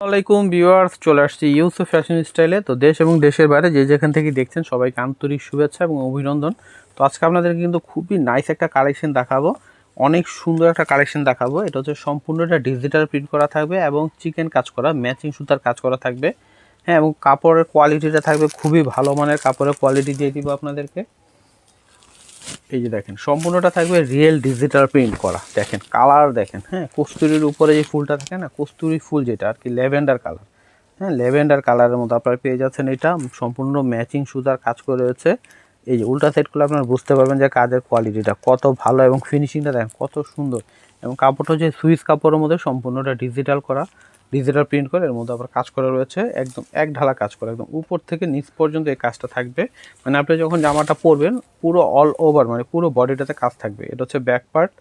আসসালামাইকুম ভিউয়ার্স, চলে আসছি ইউসুফ ফ্যাশন স্টাইলে। তো দেশ এবং দেশের বাইরে যে যেখান থেকে দেখছেন, সবাইকে আন্তরিক শুভেচ্ছা এবং অভিনন্দন। তো আজকে আপনাদের কিন্তু খুবই নাইস একটা কালেকশন দেখাবো। অনেক সুন্দর একটা কালেকশন দেখাবো। এটা হচ্ছে সম্পূর্ণ একটা ডিজিটাল প্রিন্ট করা থাকবে এবং চিকেন কাজ করা ম্যাচিং সুতার কাজ করা থাকবে। হ্যাঁ এবং কাপড়ের কোয়ালিটিটা থাকবে খুবই ভালো মানের। কাপড়ের কোয়ালিটি দিয়ে দিব আপনাদেরকে। এই যে দেখেন, সম্পূর্ণটা থাকবে রিয়েল ডিজিটাল প্রিন্ট করা। দেখেন কালার দেখেন হ্যাঁ কস্তুরির উপরে যে ফুলটা থাকে না, কস্তুরি ফুল যেটা, আর কি ল্যাভেন্ডার কালার হ্যাঁ ল্যাভেন্ডার কালারের মতো আপনারা পেয়ে যাচ্ছেন এটা, সম্পূর্ণ ম্যাচিং সুতার কাজ করে রয়েছে। এই যে উল্টা করলে আপনারা বুঝতে পারবেন যে কাজের কোয়ালিটিটা কত ভালো এবং ফিনিশিংটা দেখেন কত সুন্দর। এবং কাপড়টা হচ্ছে সুইচ কাপড়ের মধ্যে সম্পূর্ণটা ডিজিটাল করা। ডিজিটাল প্রিন্ট করে, এর মধ্যে আবার কাজ করা রয়েছে, একদম এক ঢালা কাজ করা, একদম উপর থেকে নিচ পর্যন্ত এই কাজটা থাকবে। মানে আপনি যখন জামাটা পরবেন, পুরো অল ওভার মানে পুরো বডিটাতে কাজ থাকবে। এটা হচ্ছে ব্যাক পার্ট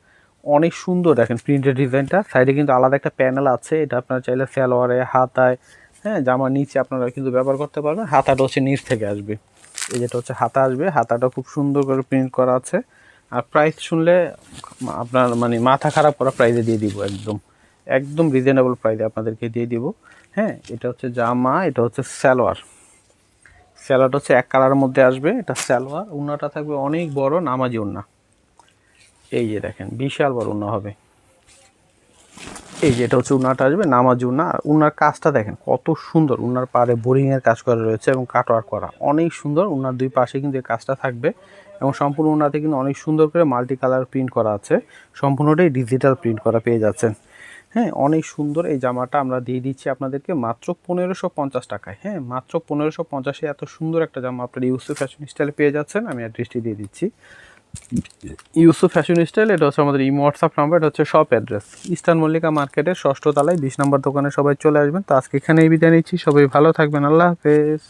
অনেক সুন্দর দেখেন প্রিন্টের ডিজাইনটা। সাইডে কিন্তু আলাদা একটা প্যানেল আছে, এটা আপনারা চাইলে স্যালোয়ারে হাতায় হ্যাঁ জামার নিচে আপনারা কিন্তু ব্যবহার করতে পারবেন। হাতাটা হচ্ছে নিচ থেকে আসবে। এই যেটা হচ্ছে হাতা আসবে, হাতাটা খুব সুন্দর করে প্রিন্ট করা আছে। আর প্রাইস শুনলে আপনার মানে মাথা খারাপ করা প্রাইসে দিয়ে দিব একদম। একদম রিজনেবল প্রাইসে আপনাদেরকে দিয়ে দিব। হ্যাঁ এটা হচ্ছে জামা, এটা হচ্ছে সালোয়ার। স্যালোয়ারটা হচ্ছে এক কালারের মধ্যে আসবে, এটা সালোয়ার। উন্নাটা থাকবে অনেক বড় নামাজি উন্না। এই যে দেখেন, বিশাল বড় উন্না হবে। এই যে এটা হচ্ছে উন্নাটা আসবে, নামাজি উন্না। আর উন্নার কাজটা দেখেন, কত সুন্দর। উন্নার পাড়ে বোরিংয়ের কাজ করা রয়েছে এবং কাটওয়ার করা। অনেক সুন্দর, উন্নার দুই পাশে কিন্তু এই কাজটা থাকবে। এবং সম্পূর্ণ উন্নাতে কিন্তু অনেক সুন্দর করে মাল্টি কালার প্রিন্ট করা আছে। সম্পূর্ণটাই ডিজিটাল প্রিন্ট করা পেয়ে যাচ্ছেন। হ্যাঁ অনেক সুন্দর এই জামাটা আমরা দিয়ে দিচ্ছি আপনাদেরকে মাত্র পনেরোশো পঞ্চাশ টাকায়। হ্যাঁ মাত্র পনেরোশো পঞ্চাশে এত সুন্দর একটা জামা আপনার ইউসুফ ফ্যাশন স্টাইলে পেয়ে যাচ্ছেন। আমি অ্যাড্রেসটি দিয়ে দিচ্ছি। ইউসুফ ফ্যাশন স্টাইল, এটা হচ্ছে আমাদের ইমো হোয়াটসঅ্যাপ নাম্বার এটা হচ্ছে শপ অ্যাড্রেস ইস্টার্ন মল্লিকা মার্কেটের ষষ্ঠ তালায় বিশ নম্বর দোকানে সবাই চলে আসবেন। তো আজকে এখানেই বিদায় নিচ্ছি। সবাই ভালো থাকবেন। আল্লাহ হাফেজ।